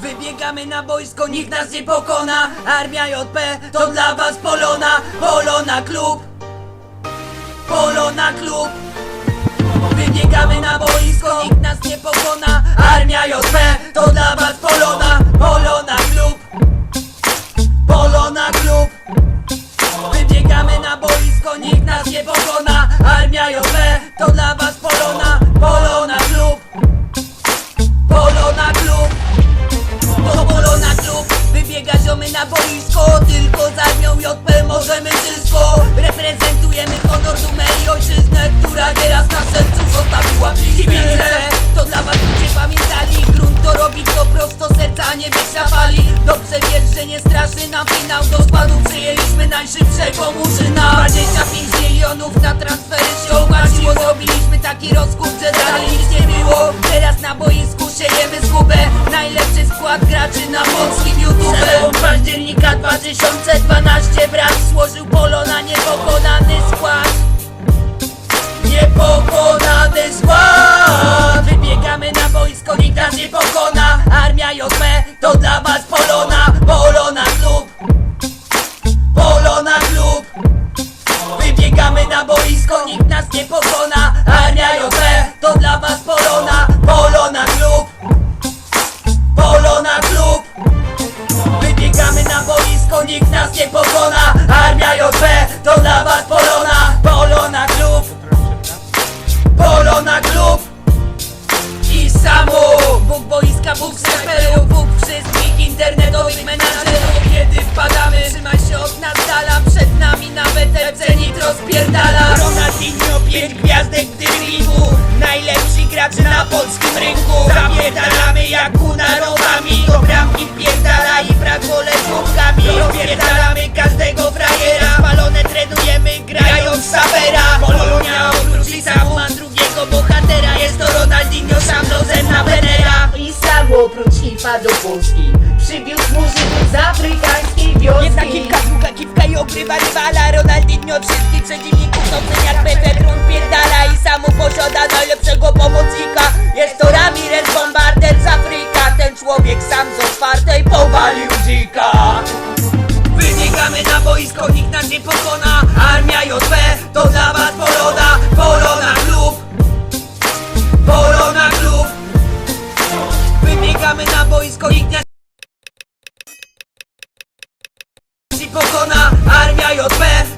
Wybiegamy na boisko, nikt nas nie pokona. Armia JP to dla was Polona. Polona klub. Polona klub. Wybiegamy na boisko, nikt nas nie pokona. Armia JP to dla was Polona. Polona klub. Polona klub. Wybiegamy na boisko, nikt nas nie pokona. Armia JP to dla was Polona straszy nam finał Do składu przyjęliśmy najszybszego murzyna. 25 milionów na transfery się opłaciło Zrobiliśmy taki rozkup, że dalej nic nie było. Teraz na boisku siejemy zgubę. Najlepszy skład graczy na polskim YouTube. Października 2012 Brat złożył polo na niepokonany skład. Niepokonany Wybiegamy na boisko, nikt nas nie pokona. Armia JP to dla was Polona. Polona klub. Polona klub. I samo Bóg boiska, Bóg snajperów Bóg wszystkich internetowych menadżerów. Kiedy wpadamy, trzymaj się od nas dala. Przed nami nawet Zenit rozpierdala Ronaldinho, pięć gwiazdek w dringu Najlepsi gracze na polskim rynku. Zapierdalamy hipa do muzyków z afrykańskiej wioski. Jedna kilka, druga kiwka i ogrywa rywala. Ronaldinho wszystkich przeciwników Dobrze jak Pepe. Grun pierdala I samu posiada najlepszego pomocnika. Jest to Ramirez Bombarder z Afryka. Ten człowiek sam z otwartej powalił dzika. Wybiegamy na boisko, nikt nas nie pokona. Armia JP to dla was Polona Polona ja best.